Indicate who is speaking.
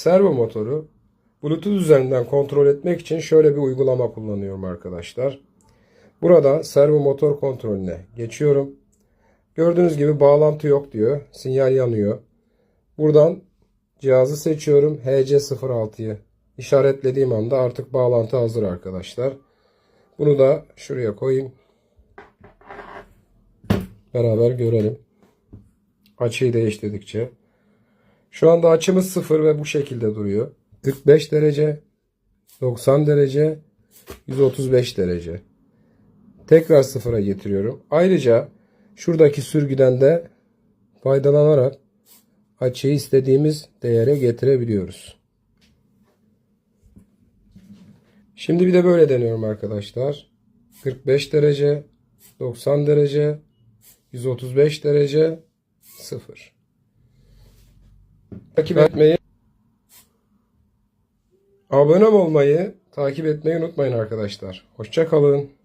Speaker 1: servo motoru Bluetooth üzerinden kontrol etmek için şöyle bir uygulama kullanıyorum arkadaşlar. Burada servo motor kontrolüne geçiyorum. Gördüğünüz gibi bağlantı yok diyor. Sinyal yanıyor. Buradan cihazı seçiyorum. HC06'yı işaretlediğim anda artık bağlantı hazır arkadaşlar. Bunu da şuraya koyayım. Beraber görelim. Açıyı değiştirdikçe. Şu anda açımız sıfır ve bu şekilde duruyor. 45 derece, 90 derece, 135 derece. Tekrar sıfıra getiriyorum. Ayrıca şuradaki sürgüden de faydalanarak açıyı istediğimiz değere getirebiliyoruz. Şimdi bir de böyle deniyorum arkadaşlar. 45 derece, 90 derece, 135 derece, 0. Takip etmeyi, abone olmayı, takip etmeyi unutmayın arkadaşlar. Hoşça kalın.